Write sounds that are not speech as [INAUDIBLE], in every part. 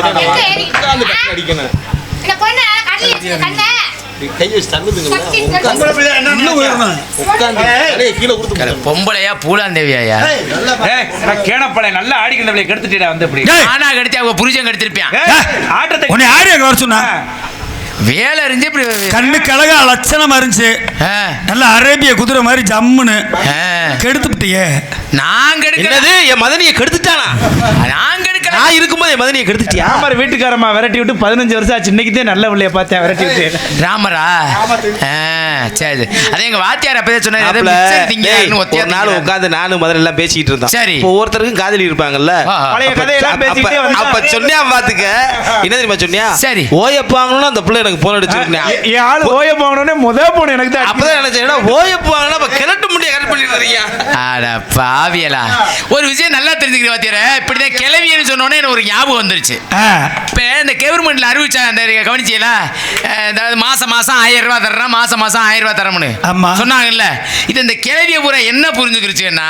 ஆ? கட்டி அடிக்கணும். கொடுத்து பொம்பளையா பூலாந்தேவியா ஏய், நான் கேனப்பழை நல்லா கெடுத்துட்டா வந்து இப்படி. ஆனா கடிச்சு அவங்க புருஷன் கடிச்சிருப்பான் ஏய், ஆட்டத்தை வர சொன்னா? வேலை இருந்து இப்படி கண்ணு கழகா லட்சணமா இருந்துச்சு. நல்ல அரேபிய குதிரை மாதிரி ஜம்முன்னு. கெடுத்துட்டியே நான் கெடுக்கல. என்னது? என் மதனியை கெடுத்துட்டானா? நான் கெடுக்கல. நான் இருக்கும்போது என் மதனியை கெடுத்துட்டியா? ஆமாம் வீட்டுக்காரம்மா விரட்டி விட்டு பதினஞ்சு வருஷம் ஆச்சு. இன்னைக்கு நல்ல பிள்ளைய பார்த்தேன் விரட்டி விட்டு. ராமரா? ஆ, சரி. அதே எங்க வாத்தியார் அப்பதான் சொன்னாரு நாள். உட்காந்து நானும் முதல்ல எல்லாம் பேசிட்டு இருந்தோம். சரி. இப்போ ஒவ்வொருத்தருக்கும் காதலி இருப்பாங்கல்ல. பழைய கதையெல்லாம் வந்தா- அப்ப சொன்னியா பாத்துக்க? என்ன தெரியுமா சொன்னியா? சரி. ஓயப்ப வாங்கணும்னு அந்த பிள்ளை எனக்கு போன் அடிச்சு விட்டுனேன். எ- என் ஆள் ஓய போனோடனே முத போன எனக்கு தான் அப்பதான் நினைச்சேன் ஓயப்ப வாங்கினா அப்ப கிழட்டு முடிய கரெக்ட் பண்ணிட்டு இருக்கீங்க அட பாவியலா. ஒரு விஷயம் நல்லா தெரிஞ்சுக்கிற வாத்தியார இப்படிதான் கிளவியன்னு சொன்னோன்னே எனக்கு ஒரு ஞாபகம் வந்துருச்சு. இப்போ இந்த கவர்மெண்ட்ல அறிவிச்சாங்க அந்த கவனிச்சியலா? அதாவது மாசம் மாசம் ஆயிரம் ரூபாய் தர்றேன் மாசம் மாசம் ஆயிரம் ரூபாய் தரமுன்னு ஆமா. சொன்னாங்கல்ல. இது இந்த கிளவிய பூரா என்ன புரிஞ்சுக்கிருச்சுன்னா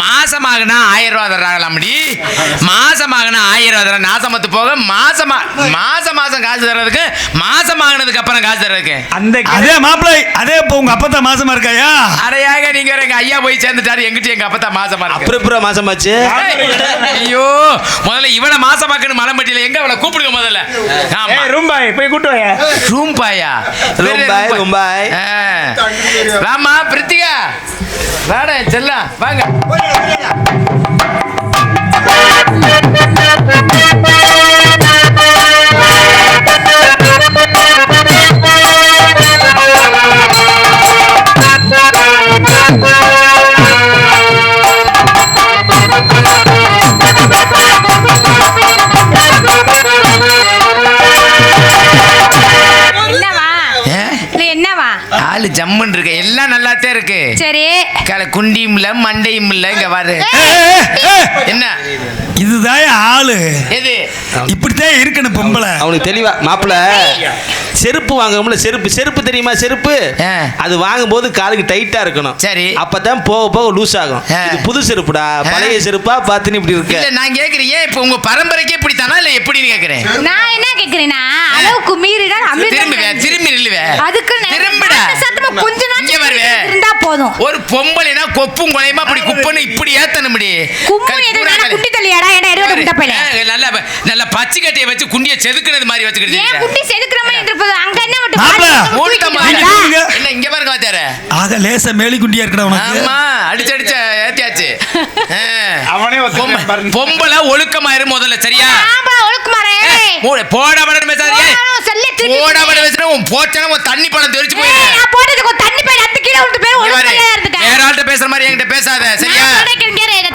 மாசமாகனா ஆயிரம் ரூபாய் தர்றாங்களாம்டி. மாசமாகனா ஆயிரம் ரூபாய் தர்றேன். நாசமத்து போக மாசமா மாசம் மாசம் காசு தர்றதுக்கு மாசம் ஆகினதுக்கு அப்புறம் காசு தர்றதுக்கு. அந்த அதே மாப்பிள்ளை அதே இப்போ உங்க அப்பா மாசமா இருக்காயா? அடையாக நீங்க எங்க ஐயா போய் சேர்ந்துட்டாரு எங்கிட்ட எங்க அப்பதான் மாசமா இருக்கு. அப்புறம் அப்புறம் மாசமாச்சு ஐயோ முதல்ல இவனை மாசமாக்குன்னு மலம்பட்டியில எங்க அவளை கூப்பிடுங்க முதல்ல? ஆமா. ஏய் ரூம்பாய் போய் கூட்டு வாயா. ரூம் பாயா ரூம்பாய், ரூம்பாய். ஆ. ராமா பிரித்திகா. வாடா செல்லா வாங்க. குண்டியும் இல்ல மண்டையும் இல்ல இங்க ஏய், என்ன? இதுதான் ஆளு? எது? இப்படித்தான் இருக்கணும் பொம்பளை. அவனுக்கு தெளிவா மாப்பிள செருப்பு வாங்கணும்ல செருப்பு செருப்பு தெரியுமா செருப்பு. அது வாங்கும்போது காலுக்கு டைட்டா இருக்கணும். சரி. அப்பதான் போக போக லூஸ் ஆகும். இது புது செருப்புடா பழைய செருப்பா பார்த்துன்னு இப்படி இல்ல இருக்க நான் கேக்குறேன். ஏன் இப்ப உங்க பரம்பரைக்கே இப்படித்தானா இல்ல எப்படின்னு கேக்குறேன்? நான் என்ன அளவுக்கு மீறினால் அமிர்தம். திரும்பி நில்லுவே. அதுக்கு திரும்பிடா. சத்தமா கொஞ்ச நாள் இருந்தா போதும். ஒரு பொம்பளைனா கொப்பும் குலையுமா? அப்படி குப்பன்னு இப்படி ஏத்தணும் முடி. கும்மு எதுனா குட்டி தள்ளியாடா? ஏடா இருபது முட்டை பையில. நல்ல நல்ல பச்சை கட்டையை வச்சு குண்டிய செதுக்குனது மாதிரி ஏன் வச்சுக்கிட்டு குட்டி செதுக்குற மாதிரி அங்க என்ன மட்டும் மாப்பிள, பாத்து மூட்டை தூக்கிட்டு மாதிரி. வந்தா? இங்க. பாருங்க வாத்தியார ஆக லேசா மேலிக்குண்டியா இருக்கடா உனக்கு? ஆமா அடிச்சு அடிச்சு ஏத்தியாச்சு. [LAUGHS] அவனே. பொம்பளை ஒழுக்கமா இரு முதல்ல சரியா? ஆம்பளை ஒழுக்குமாரே மூட- போட வடன்னு பேசாதே சொல்லி திருப்பி பேசுற உன் உன் தண்ணி பழம் தெரிச்சு ஏய், போயிரு நான் போட்டதுக்கு ஒரு தண்ணி பையில அந்த கீழே விட்டு பேர் இங்க பாரு, ஒழுக்கமா இருந்துட்டேன் வேற பேசுற மாதிரி என்கிட்ட பேசாத சரியா?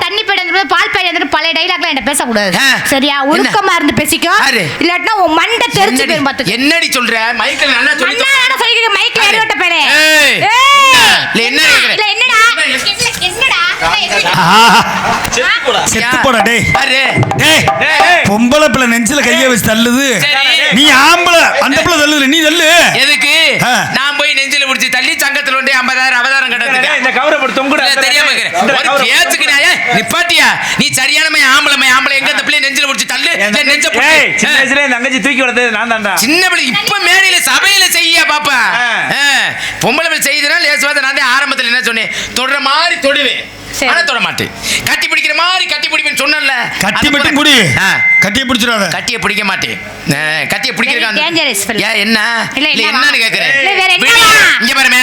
தண்ணி இருந்து பால் இருந்து பழைய டைலாக்லாம் என்கிட்ட பேசக்கூடாது. ஆ. சரியா? என்ன? ஒழுக்கமா இருந்து பேசிக்கோ? இல்லாட்டினா உன் மண்டை தெரிஞ்சு போயிரும் பாத்துக்க என்னடி சொல்ற? மைக்கில் நல்லா சொல்லி அண்ணா நான் சொல்லிக்க மைக்ல யாரு? அடிவட்ட பேரே. ஏய். இல்ல, என்ன செத்து போடா டேய். பாரு. டேய். ஏய், ஏய். பொம்பளை பிள்ளை நெஞ்சில கைய வச்சு தள்ளுது. நீ ஆம்பளை அந்த பிள்ளை தள்ளுது. நீ தள்ளு. எதுக்கு. நான் போய் நெஞ்சில புடிச்சு தள்ளி சங்கத்துல ஒன்றே ஐம்பதாயிரம் அவதாரம் கட்டத்துக்கு இந்த தொங்குடா இல்ல, தெரியாம. ஒரு பேச்சுக்கு நிப்பாட்டியா நீ சரியான மை ஆம்பளை மை ஆம்பளை எங்க இந்த பிள்ளை நெஞ்சில புடிச்சு தள்ளு? நெஞ்ச புடி சின்ன வயசுல தங்கச்சி தூக்கி வளர்த்தது நான் தான்டா. சின்ன பிள்ளை இப்ப மேடையில சபையில செய்ய பாப்பா. பொம்பளை பிள்ளை செய்தனா லேசுவாத நான் தான் ஆரம்பத்துல என்ன சொன்னேன்? தொடுற மாதிரி தொடுவேன். சரி. ஆனா தொட மாட்டேன். கட்டி பிடிக்கிற மாதிரி கட்டி பிடிப்பேன்னு சொன்னேன்ல. கட்டி மட்டும் ஆ. கட்டியை பிடிச்சிடாத. கட்டிய பிடிக்க மாட்டேன். கட்டிய. ஏன் என்ன? இல்ல? என்னன்னு கேக்குறேன். இங்க பாருமே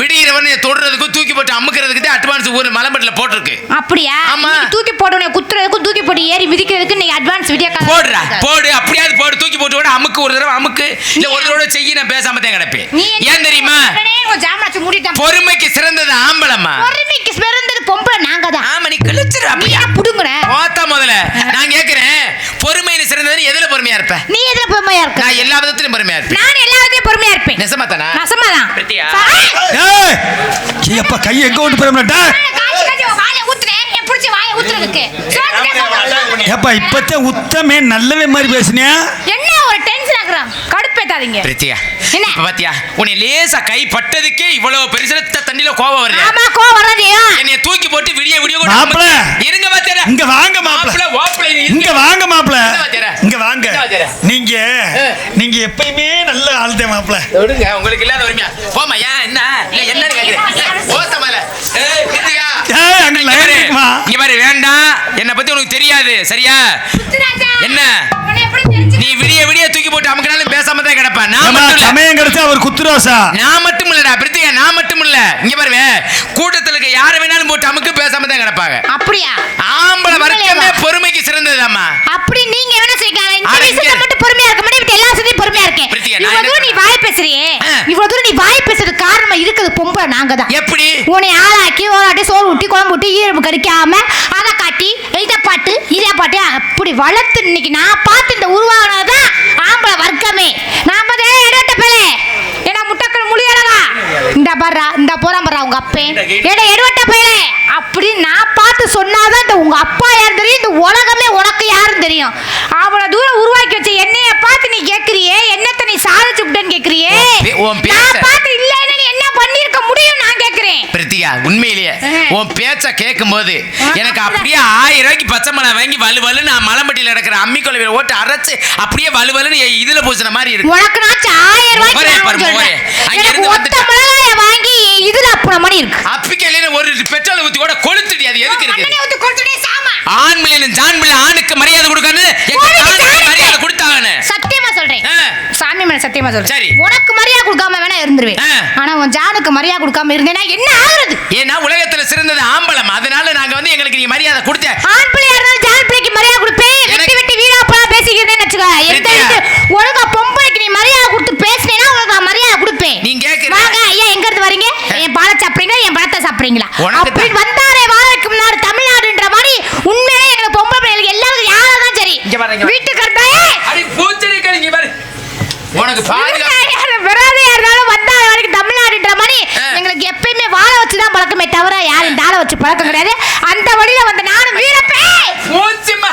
விடிகிறவன் தொடுறதுக்கும் தூக்கி போட்டு அமுக்கிறதுக்கு தான் அட்வான்ஸ் ஒரு மலம்பட்டில போட்டிருக்கு. அப்படியா? ஆமா. தூக்கி போட்டு குத்துறதுக்கும் தூக்கி போட்டு ஏறி மிதிக்கிறதுக்கு நீ அட்வான்ஸ் வீடியோ போடுறா. போடு அப்படியாவது போடு. தூக்கி போட்டு கூட அமுக்கு ஒரு தடவை அமுக்கு. இல்ல ஒரு தடவை செய்ய நான் பேசாம தான் கிடப்பேன். ஏன் தெரியுமா? ஜாமாச்சு மூடிட்டான். பொறுமைக்கு சிறந்தது ஆம்பளம்மா. பொறுமைக்கு பிறந்தது பொம்பளை நாங்க தான் ஆமா நீ கிழிச்சிரு அப்படியா? என்ன புடுங்குற? போத்தா முதல்ல நான் கேக்குறேன். பொறுமையில சிறந்தது எதுல பொறுமையா இருப்ப? நீ எதுல பொறுமையா இருக்க? நான் எல்லா விதத்திலும் பொறுமையா இருப்பேன். நான் எல்லாத்தையும் பொறுமையா இருப்பேன். நெசமா தானா? நசமாதான். பிரித்தியா? ஏய் ஏய், அப்பா கை எங்க உன் வாயை ஊத்துறேன். என் பிடிச்ச வாயை ஊத்துறதுக்கு. ஏப்பா இப்பத்தே உத்தமே நல்லவே மாதிரி பேசுனியா? என்ன ஒரு டென்ஷன் ஆகுறான் கடுப்பேத்தாதீங்க பிரித்தியா என்ன? இப்ப பாத்தியா? உன்னை லேசா கை பட்டதுக்கே இவ்வளவு பெருசுல த- தண்ணியில கோவம் வருது. ஆமா கோவம் வராதியா என்னைய தூக்கி போட்டு விடிய விடிய கூட மாப்பிள. இருங்க பாத்தியா இங்க வாங்க மாப்பிள. ஓப்பிள இங்க வாங்க வாத்தியாரே? இங்க வாங்க? நீங்க நீங்க எப்பயுமே நல்ல ஆள்தே மாப்பிள. விடுங்க உங்களுக்கு இல்லாத உரிமையா? போமா ஏன் என்ன? இல்ல என்னன்னு கேக்குறேன் ஓசமால ஏய் கிட்டியா ஏய் அங்க இங்க பாரு, வேண்டாம். என்ன பத்தி உனக்கு தெரியாது சரியா? என்ன? நீ விடிய விடிய தூக்கி போட்டு அமுக்கினாலும் பேசாம தான் கிடப்ப நான் ஏம்மா, மட்டும் இல்ல. சமயம் கிடைச்சா அவர் குத்துரோசா? நான் மட்டும் இல்லடா பிரித்திகா நான் மட்டும் இல்ல. இங்க பாருவே கூட்டத்துல இருக்க யார வேணாலும் போட்டு அமுக்கு பேசாம தான் கிடப்பாங்க. அப்படியா? ஆம்பளை வர்க்கமே? பொறுமைக்கு சிறந்ததாம்மா அப்படி நீங்க என்ன செய்யலாம் இந்த இங்க- மட்டும் பொறுமையா இருக்க மாட்டேன். எல்லா விஷயத்தையும் பொறுமையா இருக்கேன். இவ்வளவு தூரம் நீ? வாய் பேசுறியே. இவ்வளவு தூரம் நீ வாய் பேசுறது காரணமா இருக்குது பொம்பளை நாங்க தான். எப்படி? உன்னை ஆளாக்கி ஓராட்டி சோறு ஊட்டி குழம்பு ஊட்டி ஈரம்பு கடிக்காம அதை காட்டி இதை பாட்டு இதை பாட்டு அப்படி வளர்த்து இன்னைக்கு நான் பார்த்து இந்த உருவாகினதுதான் ஆம்பளை வர்க்கமே. நான் பார்த்தே எடுவட்ட பேலே ஏன்னா முட்டக்கள் முடியலவா இந்த பர்றா இந்த போறான் பர்றா உங்க அப்பே. ஏடா எடுவட்ட பேலே அப்படி நான் பார்த்து சொன்னாதான் இந்த உங்க அப்பா யாரும் தெரியும் இந்த உலகமே உனக்கு யாரும் தெரியும். அவ்வளவு தூரம் உருவாக்கி வச்ச என்னைய பார்த்து நீ கேக்குறியே என்னத்த நீ சாதிச்சு விட்டேன்னு கேக்குறியே நான் பார்த்து இல்லைன்னு நீ என்ன பண்ணிருக்க முடியும் நான் கேக்குறேன் பிரித்திகா உண்மையிலேயே. உன் பேச்ச கேட்கும் போது எனக்கு. அப்படியே ஆயிரம் ரூபாய்க்கு பச்சை மிளகா வாங்கி வலு வலு நான் மலம்பட்டியில இருக்கிற அம்மி கொலவையில ஓட்டு அரைச்சு அப்படியே வலு வலுன்னு இதுல பூசின மாதிரி இருக்கு உனக்கு ஆயிரம் நான் வாங்கி இதுல அப்புன மணி இருக்கு அப்பிக்கையில ஒரு பெட்ரோல் ஊத்தி கூட கொளுத்துடி அது எதுக்கு இருக்கு. ஆண் பிள்ளைன்னு ஜான் பிள்ளை ஆணுக்கு மரியாதை கொடுக்காது. மரியாதை கொடுத்தாங்கன்னு சத்தியமா சொல்றேன். சாமி மேல சத்தியமா சரி. சொல்றேன் உனக்கு மரியாதை கொடுக்காம வேணா இருந்துருவேன். ஆனா உன் ஜானுக்கு மரியாதை கொடுக்காம இருந்தேன்னா என்ன ஆகுறது? ஏன்னா உலகத்துல சிறந்தது ஆம்பளம். அதனால நாங்க வந்து எங்களுக்கு நீ மரியாதை கொடுத்த. ஆண் பிள்ளையா இருந்தாலும் ஜான் பிள்ளைக்கு மரியாதை கொடுப்பேன். வெட்டி வெட்டி வீணா போல பேசிக்கிறேன்னு வச்சுக்க எந்த ஒழுங்கா பொம்பளைக்கு நீ மரியாதை கொடுத்து பேசினேன்னா உனக்கு மரியாதை கொடுப்பேன். நீ கேக்குற? வாங்க ஐயா எங்க இருந்து வரீங்க? என் பாலை சாப்பிடுறீங்களா? என் பழத்தை சாப்பிடுறீங்களா? உனக்கு அப்படி வந்தாரே வாழைக்கும் நாடு தமிழ்நாடுன்ற மாதிரி உண்மையிலே எங்களுக்கு பொம்பளை பிள்ளைகளுக்கு எல்லாருக்கும் யாராதான் சரி இங்க பாரு, இங்க பாரு. வீட்டு கருப்பே அடி பூச்செடி கழிங்க பாரு உனக்கு பாதுகாப்பு வந்தா வரைக்கும் தமிழ்நாடுன்ற மாதிரி. எங்களுக்கு எப்பயுமே வாழை வச்சு தான் பழக்கமே தவிர யாரும் தாளை வச்சு பழக்கம் கிடையாது. அந்த வழியில வந்த நானும் வீரப்பே! பூச்சிம்மா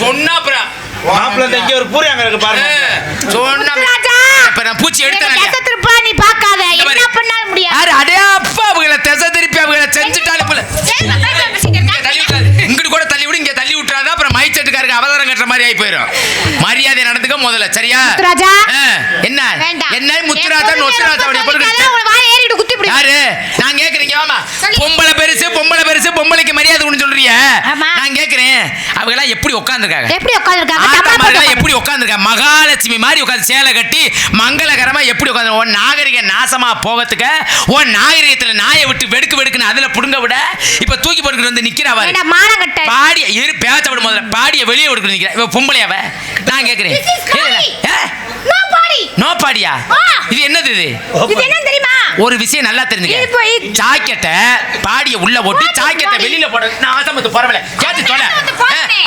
சொன்னா அப்புறம் மாப்பிள்ளை இங்க ஒரு பூரி அங்க இருக்கு பாருங்க. ஆ, சொன்னா முத்துராஜா. இப்ப நான் பூச்சி எடுத்தேன். முதல்ல சரியா? என்ன? வேண்டாம். என்ன என் முத்துராஜா பொண்ணு நொத்துராஜா ரொம்ப பொண்ணு சொல்லிட்டாலே உன் வாயை ஏறிட்டு குத்தி பிடி. யாரு? நான் கேக்குறீங்க வாமா. பொம்பளை பெருசு பொம்பளை பெருசு பொம்பளைக்கு மரியாதை கொடுன்னு சொல்றிய ஆமா. நான் கேக்குறேன். அவங்க எல்லாம் எப்படி உட்கார்ந்துருக்காங்க? எப்படி உட்கார்ந்திருக்காங்க? எப்படி உட்காந்துருக்கா மகாலட்சுமி மாதிரி உட்காந்து சேலை கட்டி மங்களகரமா எப்படி உட்காந்து உன் நாகரிக நாசமா போகத்துக்க உன் நாகரிகத்துல நாயை விட்டு வெடுக்கு வெடுக்குன்னு அதுல புடுங்க விட இப்ப தூக்கி போட்டுக்கிட்டு வந்து நிக்கிறா. பாடிய இரு பேச்ச விட முதல்ல. பாடிய வெளியே விடுக்கு நிக்கிறா. இவ பொம்பளையாவ? நான் கேக்குறேன். This is Kali. No body. No பாடியா ஆ. இது என்னது இது இது என்னன்னு தெரியுமா? ஒரு விஷயம் நல்லா இது தெரிஞ்சுக்க போய்- ஜாக்கெட்டை பாடிய உள்ள is ஜாக்கெட்டை? வெளியில போடணும் நான் ஆசமத்து பரவல கேட்டு சொல்ல.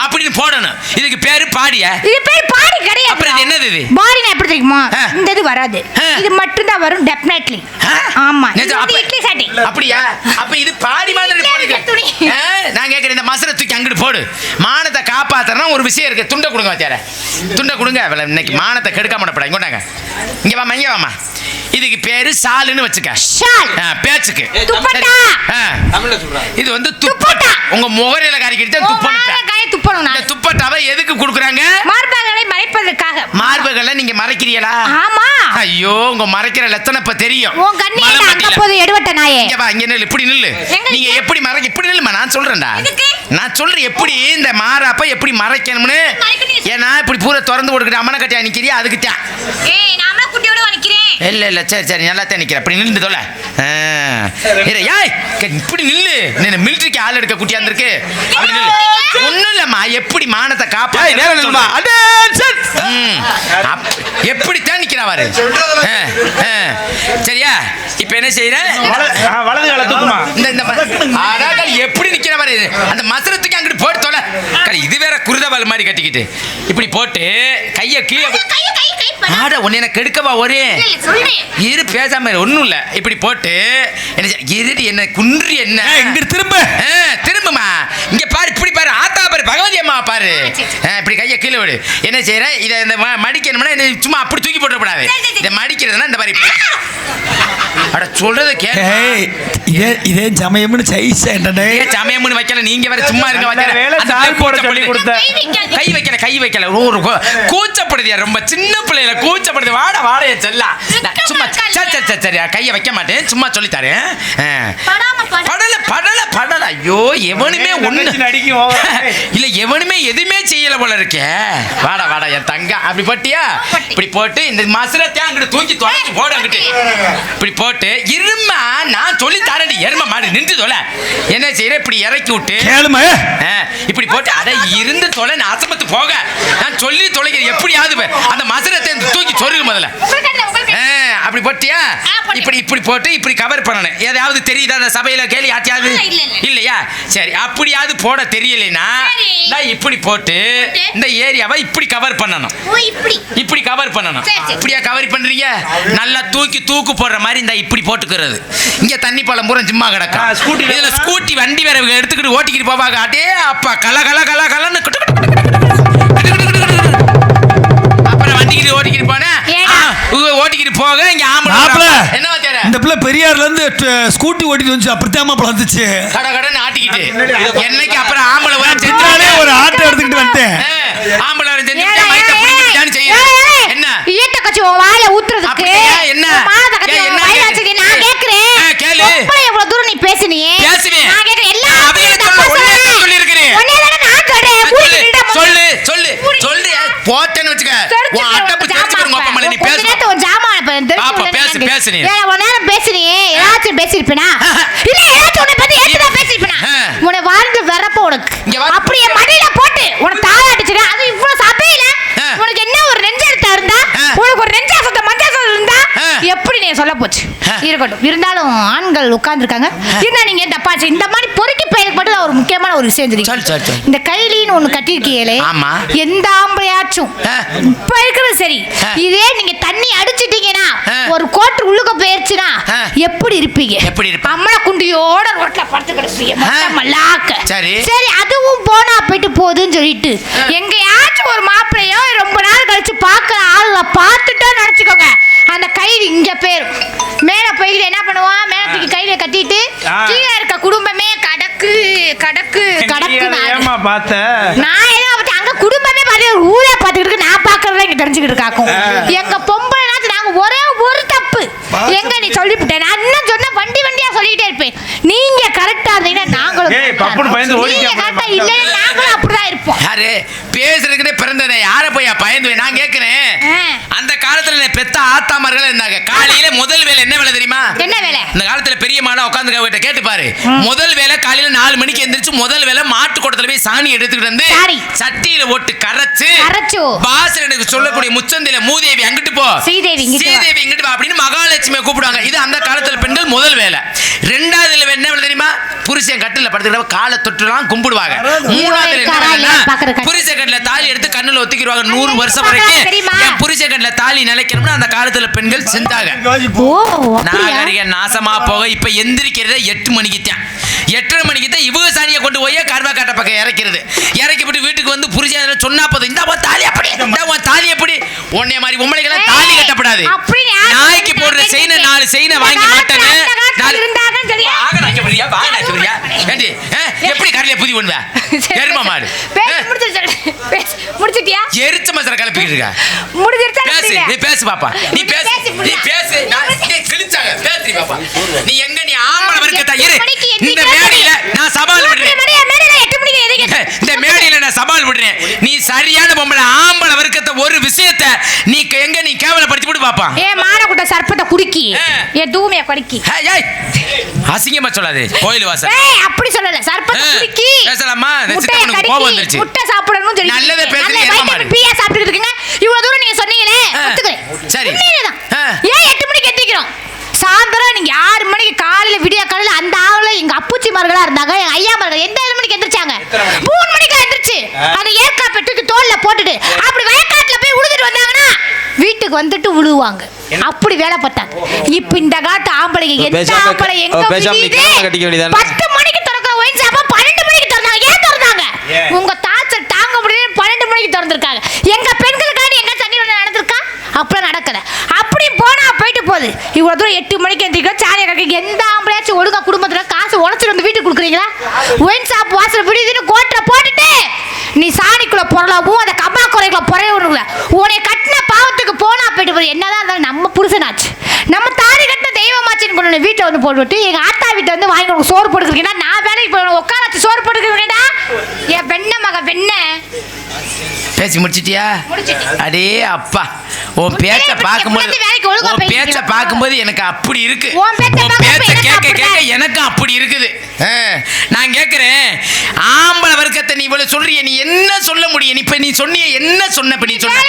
அப்படின்னு போடணும் இதுக்கு பேரு பாடிய இது பேர் body கிடையாது. அப்புறம் இது என்னது இது? Bodyனா எப்படி தெரியுமா? இந்த இது வராது. இது மட்டும்தான் வரும் definitely. ஆ? ஆமா. அப்ப- சட்டி. அப்படியா? அப்ப இது பாடி மாதிரி போடுங்க. நான் கேக்குறேன் இந்த மசரை தூக்கி அங்கிட்டு போடு. மானத்தை காப்பாத்தறனா ஒரு விஷயம் இருக்கு. துண்டை கொடுங்க வச்சார துண்டை கொடுங்க இன்னைக்கு மானத்தை கெடுக்காம விடப்படா இங்கோட்டாங்க. இங்க வாமா இங்க வாமா இதுக்கு பேரு சாலுன்னு வச்சுக்க. பேச்சுக்கு. இது வந்து துப்பட்டா. உங்க முகரையில காரிக்கிட்டு துப்பட்டா. துப்பட்டாவை எதுக்கு கொடுக்குறாங்க? மார்பகங்களை மறைப்பதற்காக. மார்புகளை நீங்க மறைக்கிறீங்களா? ஆமா. ஐயோ உங்க மறைக்கிற லட்சணம் இப்ப தெரியும் உன் கண்ணி என்ன அங்க. போது எடுவட்ட நாயே. இங்க வா இங்க நில்லு இப்படி நில்லு எங்க நீங்க நிக்க? எப்படி மறைக்க இப்படி நில்லுமா நான் சொல்றேன்டா எதுக்கு? நான் சொல்றேன் எப்படி இந்த மாறாப்ப எப்படி மறைக்கணும்னு மறைக்கணும். ஏன்னா இப்படி பூரா திறந்து கொடுக்கிட்டு அம்மனை கட்டியா நிக்கிறியா அதுக்கு தான் ஏய், குட்டியோட நிக்கிறேன். இல்ல இல்ல சரி சரி நல்லா தான் நிக்கிறேன் இப்படி நின்று தொலை ஏய் இப்படி நில்லு. நீ மிலிட்டரிக்கு ஆள் எடுக்க குட்டியா இருந்திருக்கு? அப்படி நில்லு. ஒண்ணும் இல்லம்மா எப்படி மானத்தை காப்பா. அப்- எப்படித்தான் நிக்கிறாரு சரியா? இப்ப என்ன செய்யற வலது கால தூக்குமா? இந்த இந்த எப்படி நிக்கிறவரு அந்த மசரத்துக்கு அங்கிட்டு போட்டு கடை இது வேற குருதவால் மாதிரி கட்டிக்கிட்டு. இப்படி போட்டு கைய கீழே. ஆட உன்னை என்ன கெடுக்கவா ஒரே. இரு பேசாம ஒண்ணும் இல்ல. இப்படி போட்டு என்ன செய்ய- இருடி என்ன குன்றி என்ன? இங்கிட்டு திரும்ப. திரும்புமா. இங்க பாரு இப்படி பாரு. ஆத்தா பாரு பகவதி அம்மா பாரு. ஆ, இப்படி கையை கீழே விடு. என்ன செய்யற இதை இந்த ம- மடிக்கணும்னா சும்மா அப்படி தூக்கி சரி. இதை மடிக்கிறதுனா இந்த மாதிரி அட சொல்றத இதே இதே சமயம்னு சைசேன்டே சமயம்னு வைக்கல நீங்க வேற சும்மா இருக்க வைக்கல. கை வைக்கல கை வைக்கல. ஒரு ரொம்ப சின்ன பிள்ளைல கூச்சப்படுது. வாட வாடைய செல்லா. சரி சரி கையை வைக்க மாட்டேன். சும்மா சொல்லி தரேன். படல படல படல. ஐயோ எவனுமே ஒண்ணு ஆ? [LAUGHS] இல்ல எவனுமே எதுவுமே செய்யல போல இருக்கே. வாடா வாடா என் தங்க. அப்படி போட்டியா? இப்படி போட்டு இந்த மசுரத்தை அங்கிட்டு தூக்கி தொலைச்சு போடு அங்கிட்டு. இப்படி போட்டு இருமா நான் சொல்லி தரேன் எரும மாடு நின்று தொலை. என்ன செய்யற இப்படி இறக்கி விட்டு. இப்படி போட்டு அட இருந்து தொலை நாசமத்து போக. நான் சொல்லி தொலைக்கிறேன் எப்படியாவது அந்த மசுரத்தை தூக்கி சொருகு முதல்ல. அப்படி போட்டியா? இப்படி இப்படி போட்டு இப்படி கவர் பண்ணணும். எதையாவது தெரியுதா அந்த சபையில கேள்வி யாத்தியாவது இல்லையா? சரி அப்படியாவது போட தெரியலனா நான் இப்படி போட்டு இந்த ஏரியாவை இப்படி கவர் பண்ணணும். இப்படி. கவர் பண்ணணும். இப்படியா கவர் பண்றீங்க? நல்லா தூக்கி தூக்கு போடுற மாதிரி இந்த இப்படி போட்டுக்கிறது. இங்க தண்ணி பழம் பூரா சும்மா கிடக்கா. இதுல ஸ்கூட்டி வண்டி வேற எடுத்துக்கிட்டு ஓட்டிக்கிட்டு போவா அடே அப்பா கல கல கல கலன்னு அப்புறம் வண்டிக்கிட்டு ஓட்டிக்கிட்டு போனேன். போக இங்க ஆம்பளை என்ன இந்த பிள்ளை பெரியார்ல இருந்து ஸ்கூட்டி ஓட்டிட்டு வந்து அப்படித்தாம பிறந்துச்சு கட கடன்னு ஆட்டிக்கிட்டு என்னைக்கு அப்புறம் ஆம்பளை வர செஞ்சாலே ஒரு ஆட்டை எடுத்துக்கிட்டு வந்தேன் ஆம்பளை வர செஞ்சுட்டு என்ன? இயட்ட கட்சி வாயில ஊத்துறதுக்கு என்ன? ஏன் நேரம்? ஏதாச்சும்? இல்ல, ஏதாச்சும் உன்னை பத்தி. உன்னை வாழ்ந்து வரப்ப உனக்கு மடியில போட்டு அது இவ்வளவு சபையில என்ன ஒரு நெஞ்செழுத்தா இருந்தா. உனக்கு ஒரு நெஞ்சா சொத்த மஞ்சா சொத்த இருந்தா. எப்படி நீ சொல்ல போச்சு. இருக்கட்டும் இருந்தாலும் ஆண்கள் உட்கார்ந்துருக்காங்க இருந்தா நீங்க தப்பாச்சு இந்த மாதிரி பொறுக்கி மட்டும் ஒரு முக்கியமான ஒரு விஷயம் தெரியும். இந்த கைலின்னு ஒண்ணு கட்டிருக்கீங்களே ஆமா. எந்த ஆம்பளையாச்சும். இப்ப இருக்கிறது சரி. இதே நீங்க தண்ணி அடிச்சிட்டீங்கன்னா. ஒரு கோட்டு உள்ளுக்க போயிருச்சுன்னா. எப்படி இருப்பீங்க எப்படி இருப்ப? அம்மள குண்டியோட ரோட்ல படுத்து கிடப்பீங்க மல்லாக்க சரி. சரி அதுவும் போனா போயிட்டு போகுதுன்னு சொல்லிட்டு எங்கேயாச்சும் ஒரு மாப்பிள்ளையோ ரொம்ப நாள் கழிச்சு பார்க்க ஆளுல பார்த்துட்டோ நினைச்சுக்கோங்க அந்த கைது இங்க பேர். மேல போய்கிட்டு என்ன பண்ணுவான் மேல தூக்கி கையில கட்டிட்டு. கீழே இருக்க குடும்பமே கடக்கு கடக்கு கடக்கு ஏம்மா பார்த்த? நான் ஏதோ அங்க குடும்பமே பாத்து ஒரு ஊரே பாத்துக்கிட்டு நான் பாக்குறத இங்க தெரிஞ்சுக்கிட்டு இருக்காக்கும். எங்க பொம்பளை நாங்க ஒரே ஒரு தப்பு. எங்க நீ சொல்லிவிட்டேன்? நான் இன்னும் சொன்ன வண்டி வண்டியா சொல்லிட்டே இருப்பேன். நீங்க கரெக்டா இருந்தீங்கன்னா நாங்களும் பயந்து நீங்க கரெக்டா இல்லைன்னா நாங்களும் அப்படிதான் இருப்போம். யாரு? பேசுறதுக்குனே பிறந்ததை யார போய் பயந்து நான் கேக்குறேன் ஆ. அந்த காலத்துல என்னை பெத்த ஆத்தாமார்கள் இருந்தாங்க. காலையில முதல் வேலை என்ன வேலை தெரியுமா? என்ன வேலை? இந்த காலத்துல பெரிய மாடா உட்காந்து கிட்ட கேட்டு பாரு. முதல் வேலை காலையில நாலு மணிக்கு எந்திரிச்சு முதல் வேலை மாட்டு கூட்டத்துல போய் சாணி எடுத்துக்கிட்டு வந்து. சட்டியில போட்டு கரைச்சு கரைச்சு. பாசர் எனக்கு சொல்லக்கூடிய முச்சந்தில மூதேவி அங்கிட்டு போ. ஸ்ரீதேவி. ஸ்ரீதேவி இங்கிட்டு வா அப்படின்னு மகாலட்சுமியை கூப்பிடுவாங்க. இது அந்த காலத்துல பெண்கள் முதல் வேலை. ரெண்டாவது வேலை என்ன வேலை தெரியுமா? புருஷன் கட்டில படுத்துக்கிட்ட காலை தொட்டுலாம் கும்பிடுவாங்க. மூணாவது. புருஷன் கட்டில தாலி எடுத்து கண்ணுல ஒத்திக்கிடுவாங்க நூறு வருஷம் வரைக்கும். புருஷன் கட்டில தாலி அந்த காலத்துல பெண்கள் செஞ்சாங்க. நாகரிக நாசமா போக இப்ப எந்திரிக்கிறதே எட்டு மணிக்கு தான் எட்டரை மணிக்கு தான் இவங்க சாணியை கொண்டு போய் கர்வா காட்ட பக்கம் இறக்கிறது. இறக்கிப்பட்டு வீட்டுக்கு வந்து புரிஞ்ச சொன்னா போதும். இந்த தாலி அப்படி இந்த தாலி எப்படி உன்னைய மாதிரி உம்மளைக்கெல்லாம் தாலி கட்டப்படாது. நாய்க்கு போடுற செயினை நாலு செயினை வாங்கி மாட்டேன்னு எப்படி கடையில புதி பண்ணுவேன் எருமா மாடு. பேசி. பேசி முடிச்சிட்டியா? எரிச்ச மசாலா கிளப்பிக்கிட்டு இருக்கா. முடிஞ்சிருச்சா பேசு? நீ பேசு பாப்பா. நீ பேசு பேசி நீ. பேசு. நான் கிழிச்சாங்க பேசுறீ பாப்பா. நீ எங்க நீ ஆம்பளை வர்க்கத்தா இரு. இந்த மேடையில நான் சவால் விடுறேன்? [LAUGHS] இந்த மேடையில நான் சவால் விடுறேன். நீ சரியான பொம்பளை ஆம்பளை வர்க்கத்தை ஒரு விஷயத்த நீ எங்க பாப்பா. ஏ மானக்குட்ட சர்ப்பத்தை குடுக்கி. ஏ. தூமைய குடுக்கி. ஏய், ஏய். அசிங்கமா சொல்லாது கோயில் வாசல். ஏய் அப்படி சொல்லல. சர்ப்பத்தை குடுக்கி பேசலாமா? கோவம் கடிக்கி. வந்துருச்சு. முட்டை சாப்பிடணும்னு சொல்லி நல்லதை பேசுறீங்க, வைட்டமின் பியா சாப்பிட்டுட்டு இருக்கீங்க. இவ்வளவு தூரம் நீங்க சொன்னீங்களே. ஒத்துக்கிறேன் சரி. உண்மையிலேதான். ஏன் எட்டு மணிக்கு எந்திரிக்கிறோம்? சாயந்தரம் நீங்க ஆறு மணிக்கு காலையில விடிய காலையில அந்த ஆளுல எங்க அப்புச்சிமார்களா இருந்தாங்க எங்க ஐயாமார்கள் எந்த ஏழு மணிக்கு எந்திரிச்சாங்க? மூணு மணிக்கு எந்திரிச்சு. அந்த ஏற்காப்பை தூக்கி தோல்ல போட்டுட்டு அப்படி வயக்காட்டுல போய் உழுதுட்டு வந்தாங்கன்னா வீட்டுக்கு வந்துட்டு உழுவாங்க அப்படி வேலை பார்த்தாங்க. இப்ப இந்த காட்டு ஆம்பளைங்க எந்த ஆம்பளை எங்க? பத்து மணிக்கு திறக்கிற ஒயின் ஷாப்பை பன்னெண்டு மணிக்கு திறந்தாங்க. ஏன் திறந்தாங்க? ஏன்? உங்க தாச்சல் தாங்க தூக்கி திறந்திருக்காங்க. எங்க பெண்களுக்காண்டி எங்க தண்ணி வந்து நடந்திருக்கா? அப்படிலாம் நடக்கல. அப்படி போனா போயிட்டு போகுது. இவ்வளவு தூரம் எட்டு மணிக்கு எந்திரிக்கும் சாணியை கட்டி எந்த ஆம்பளையாச்சும் ஒழுங்கா குடும்பத்துல காசு உழைச்சிட்டு கொடுக்குறீங்களா? ஒயின் ஷாப் வாசல் விடுதுன்னு கோட்டை போட்டுட்டு நீ சாணிக்குள்ள பொருளாவும் அந்த கம்பா குறைக்குள்ள பொறையவுல உன்னை கட்டின பாவத்துக்கு போனா போயிட்டு போய் என்னதான் இருந்தாலும் நம்ம புருஷனாச்சு. நம்ம தாடி கட்டின தெய்வமாச்சின்னு கொண்டு வீட்டில் வந்து போட்டுவிட்டு எங்க ஆத்தா வீட்டை வந்து வாங்கி கொடுக்க சோறு போட்டுக்கிறீங்கன்னா நான் வேலைக்கு போய் உட்கார வச்சு சோறு போட்டுக்கிறீங்கடா என் வெண்ணை மக வெண்ணை. பேசி முடிச்சிட்டியா. அடே அப்பா உன் பேச்ச பார்க்கும்போது உன் பேச்ச? பார்க்கும்போது எனக்கு அப்படி இருக்கு. உன் பேச்ச கேட்க கேட்க எனக்கும் அப்படி இருக்குது. நான் கேட்கிறேன் ஆம்பளை வர்க்கத்தை நீ இவ்வளவு சொல்றிய நீ என்ன சொல்ல முடியும்? இப்ப நீ சொன்னிய என்ன சொன்ன நீ சொன்ன?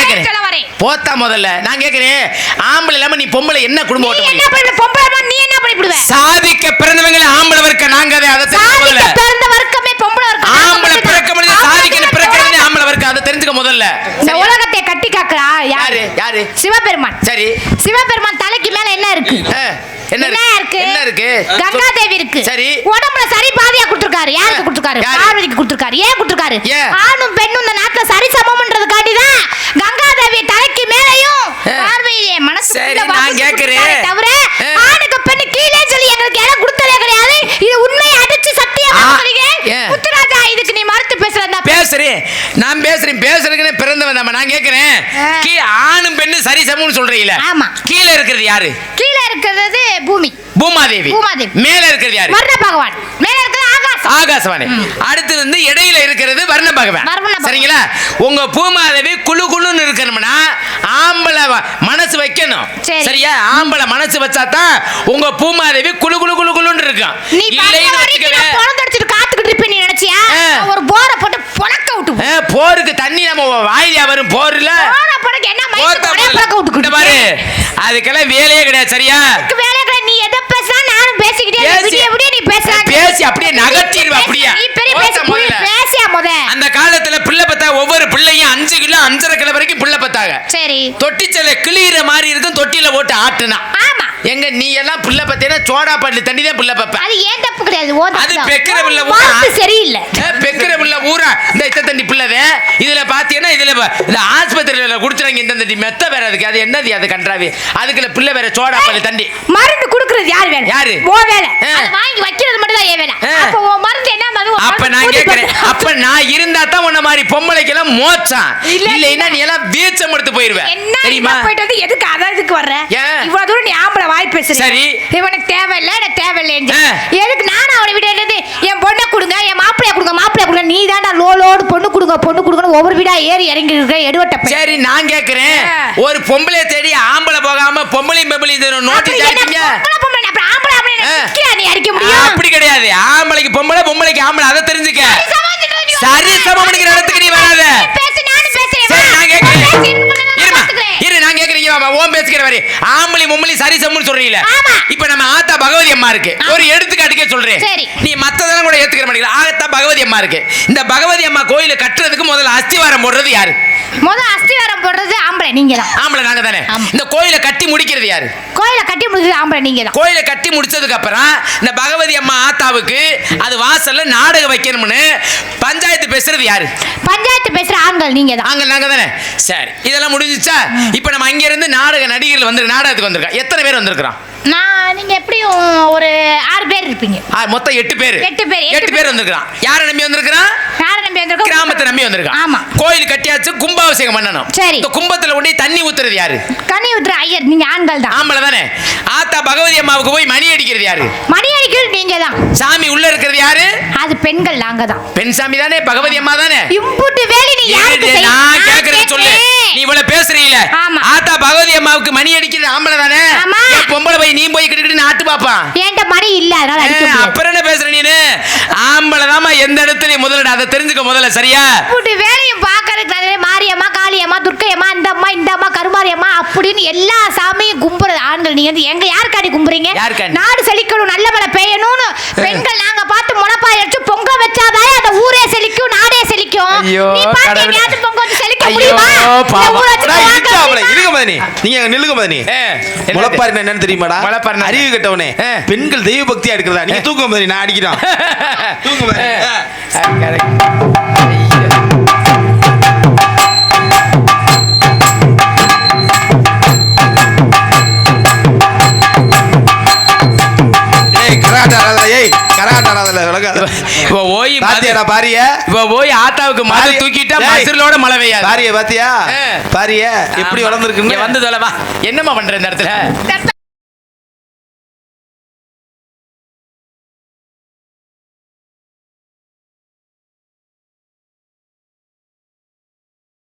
கேட்கிறேன். போத்தா முதல்ல நான் கேட்கிறேன் ஆம்பளை இல்லாம நீ பொம்பளை என்ன குடும்பம் ஓட்ட முடியும்? பொம்பளை நீ என்ன பண்ணிவிடுவ சாதிக்க பிறந்தவங்கள ஆம்பளை வர்க்க நாங்க அதை பிறந்த வர்க்கம் ஆம்பளை பிறக்க முடியாது சாதிக்க பிறக்கிறதே ஆம்பளை வர்க்கம் அதை தெரிஞ்சுக்க முதல்ல. இந்த? உலகத்தை கட்டி காக்குறா? யாரு? யாரு? சிவபெருமான். சரி. சிவபெருமான் தலைக்கு மேல என்ன இருக்கு? என்ன இருக்கு? என்ன இருக்கு? கங்கா தேவி இருக்கு. சரி. உடம்புல சரி பாதியா கொடுத்திருக்காரு. யாருக்கு ஆ, கொடுத்திருக்காரு? யாரு? பார்வதிக்கு கொடுத்திருக்காரு. ஏன் கொடுத்திருக்காரு? ஆணும் பெண்ணும் இந்த நாட்டுல சரி சமம்ன்றதுக்காண்டி தான் கங்கா தேவி தலைக்கு மேலையும் ஆ. பார்வதியை மனசு சரி, நான் கேட்கிறேன். தவிர ஆ. ஆணுக்கு பெண்ணு கீழே சொல்லி எங்களுக்கு இடம் கொடுத்ததே கிடையாது. இது அடிச்சு சத்தியமா ஆ, சொல்றீங்க ஏன்? முத்துராஜா இதுக்கு நீ மறுத்து பேசுற. பேசுறேன் நான் பேசுறேன். பேசுறதுக்குன்னு பிறந்தவன் நம்ம நான் கேட்கிறேன். கீ ஆணும் பெண்ணு சரி சமம்னு சொல்றீங்களே. ஆமா. கீழே இருக்கிறது யாரு? கீழே இருக்கிறது பூமி. பூமாதேவி. பூமாதேவி. மேல இருக்கிறது யாரு? வர்ண பகவான். மேல இருக்கிறது ஆகாசம். ஆகாசவாணி. அடுத்து வந்து இடையில இருக்கிறது வர்ண பகவான். சரிங்களா? உங்க பூமாதேவி குழு குழுன்னு இருக்கணும்னா ஆம்பளை மனசு வைக்கணும். சரி. சரியா? ஆம்பளை மனசு வச்சா தான் உங்க பூமாதேவி குழு குழு குழு குழுன்னு இருக்கும். இல்லைன்னு வச்சுக்கவே நீ நினைச்சியா? ஒரு போரை போட்டு பொழக்க விட்டு போருக்கு தண்ணி நம்ம வாயிலியா வரும் போர்ல. என்ன. பழக்க இந்த பாரு அதுக்கெல்லாம் வேலையே கிடையாது சரியா? வேலை கிடையாது. நீ எதை பேசுனா நானும் பேசிக்கிட்டே பேசி- விடிய நீ பேசுற பேசி அப்படியே நகர்த்திடுவ அப்படியே. பேசி. பேசியா முத? அந்த காலத்துல பிள்ளை பத்தா ஒவ்வொரு பிள்ளையும் அஞ்சு கிலோ அஞ்சரை கிலோ வரைக்கும் பிள்ளை பத்தாங்க. சரி. தொட்டிச்சலை கிளியிற மாதிரி இருக்கும் தொட்டில போட்டு ஆட்டுனா. எங்க நீ எல்லாம் பிள்ளை பத்தேன்னா சோடா பாட்டில் தண்ணி தான் பிள்ளை பப்ப. அது ஏன் தப்பு கிடையாது? ஓ அது பெக்கிற. பிள்ளை ஊரா? சரியில்லை. பெக்கிற பிள்ளை ஊரா? இந்த இத்த தண்ணி பிள்ளைவே இதுல பாத்தீங்கன்னா இதுல இந்த ஆஸ்பத்திரியில குடுத்துறாங்க இந்த தண்ணி மெத்த வேற அதுக்கு. அது என்னது அது? கன்றாவி. அதுக்குள்ள பிள்ளை வேற சோடா பால் தண்ணி. மருந்து குடுக்குறது யார் வேலை யாரு? ஓ வேலை. அது வாங்கி வைக்கிறது மட்டும் தான் என் வேலை. அப்ப உன் மருந்து என்ன மருந்து அப்ப நான் கேக்குறேன். அப்ப நான் இருந்தா தான் உன்ன மாதிரி பொம்பளைக்கு எல்லாம் மோச்சம் இல்ல, இல்லைன்னா நீ எல்லாம் வீச்சம் எடுத்து போயிருவ. தெரியுமா? போயிட்டு வந்து எதுக்கு அதான் இதுக்கு வர்ற? இவ்வளவு தூரம் நீ ஆம்பளை வாய் பேசுற சரி. இவனுக்கு தேவையில்லை எனக்கு தேவையில்லைன்னு. எதுக்கு நானும் அவனை விட என்னது? என் பொண்ணை கொடுங்க என் மாப்பிளைய கொடுங்க மாப்பிளைய கொடுங்க. நீ தான்டா லோ லோடு பொண்ணு கொடுங்க பொண்ணு கொடுங்கன்னு ஒவ்வொரு வீடா ஏறி இறங்கி இருக்க எடுவட்ட. சரி நான் கேக்குறேன். ஆ. ஒரு பொம்பளை தேடி ஆம்பளை போகாம நோட்டீஸ் பொம்பளை பொம்பளை அப்புறம் ஆம்பளை ஆம்பளை ஆ. நிக்கியா நீ அடிக்க ஆ, முடியும் அப்படி கிடையாது. ஆம்பளைக்கு பொம்பளை பொம்பளைக்கு ஆம்பளை. அதை தெரிஞ்சுக்க. சரி சமம் இடத்துக்கு நீ வராத. சரி இருமா. இரு நான் கேக்குறேன் இங்க வா, ஓம் பேசிக்கிற வரை ஆம்பளை மும்மளி சரி சமம்னு சொல்றீங்களே. ஆமா. இப்ப நம்ம ஆத்தா பகவதி அம்மா இருக்கு. ஆமா. ஒரு எடுத்துக்காட்டுக்கே சொல்றேன். சரி. நீ மத்ததெல்லாம் கூட ஏத்துக்கிற மாட்டேங்கிற ஆகத்தா பகவதி அம்மா இருக்கு. இந்த பகவதி அம்மா கோயிலை கட்டுறதுக்கு முதல்ல அஸ்திவாரம் போடுறது யாரு? முத அஸ்திவாரம் போடுறது ஆம்பளை நீங்க தான் ஆம்பளை நாங்க தானே. ஆமா. இந்த கோயிலை கட்டி முடிக்கிறது யாரு? கோயிலை கட்டி முடிச்சது ஆம்பளை நீங்க தான் கோயிலை கட்டி முடிச்சதுக்கு அப்புறம் இந்த பகவதி அம்மா ஆத்தாவுக்கு அது வாசல்ல நாடகம் வைக்கணும்னு பஞ்சாயத்து பேசுறது யாரு? பஞ்சாயத்து பேசுற ஆண்கள் நீங்க தான் நாங்க நாங்க தானே. சரி இதெல்லாம் முடிஞ்சுச்சா? இப்போ நம்ம அங்க இருந்து நாடக நடிகர்கள் வந்து நாடகத்துக்கு வந்திருக்கோம் எத்தனை பேர் வந்திருக்கிறோம் நான் நீங்க எப்படியும் ஒரு ஆறு பேர் இருப்பீங்க. மொத்தம் எட்டு பேர். எட்டு பேர், எட்டு பேர் வந்திருக்கிறான். யாரை நம்பி வந்திருக்கிறான்? யாரை நம்பி வந்திருக்கோம்? கிராமத்தை நம்பி வந்திருக்கான். ஆமா. கோயில் கட்டியாச்சு கும்பாபிஷேகம் பண்ணணும். சரி. இந்த கும்பத்துல கொண்டு தண்ணி ஊத்துறது யாரு? கனி விட்டுற ஐயர் நீங்க ஆண்கள் தான். ஆம்பளை தானே? ஆத்தா பகவதி அம்மாவுக்கு போய் மணி அடிக்கிறது யாரு? மணி அடிக்கிறது நீங்க தான். சாமி உள்ள இருக்கிறது யாரு? அது பெண்கள் நாங்க தான். பெண் சாமி தானே? பகவதி அம்மா தானே? இம்புட்டு வேலை நீ யாருக்கு இரு, செய்ய- நான் கேக்குறது சொல்லு கேக்குறேன். நீ இவ்வளவு பேசுறீல ஆமா. அம்மாவுக்கு மணி அடிக்கிறது ஆம்பளை தானே? பொம்பளை போய் நீ போய் கிட்டு ஆட்டு பாப்பான் என்கிட்ட மணி இல்ல அதனால அப்புறம் என்ன பேசுற நீனு? ஆம்பளை தாமா எந்த இடத்துல முதல்ல அதை தெரிஞ்சுக்க முதல்ல சரியா? இம்புட்டு வேலையும் பார்க்கறதுக்கு நிறைய மாரியம்மா காளியம்மா துர்க்கையம்மா இந்த அம்மா இந்த அம்மா கருமாரியம்மா அப்படின்னு எல்லா சாமியும் கும்புறது ஆண்கள். நீங்க வந்து எங்க யாருக்காண்டி கும்புறீங்க? நாடு செழிக்கணும் நல்ல மழை பெய்யணும்னு பெண்கள் நாங்க பார்த்து முளப்பாய் அடிச்சு பொங்க வச்சாதான் அந்த ஊரே செழிக்கும் நாடே செழிக்கும். நீ. எங்கேயாவது பொங்க வச்சு ஐயோ, முடியுமா? நீங்க அங்க நில்லுங்க மதனி? முளப்பாரி என்னன்னு தெரியுமாடா? முளைப்பாரினா அறிவு கட்டவனே. பெண்கள் தெய்வ பக்தியா இருக்கிறதா? நீங்க தூங்க மதனி நான் அடிக்கிறோம் [LAUGHS] தூங்க மதனி. கரகாட்டம் அதில் விளக்காத இப்போ போய் பாத்தியாடா பாரிய? இப்போ போய் ஆத்தாவுக்கு மது பாரி- தூக்கிட்டா டேய். மசுரோட மழை பெய்யாது. பாரிய பாத்தியா. பாரிய எப்படி இங்க வந்து என்னம்மா பண்ற இந்த இடத்துல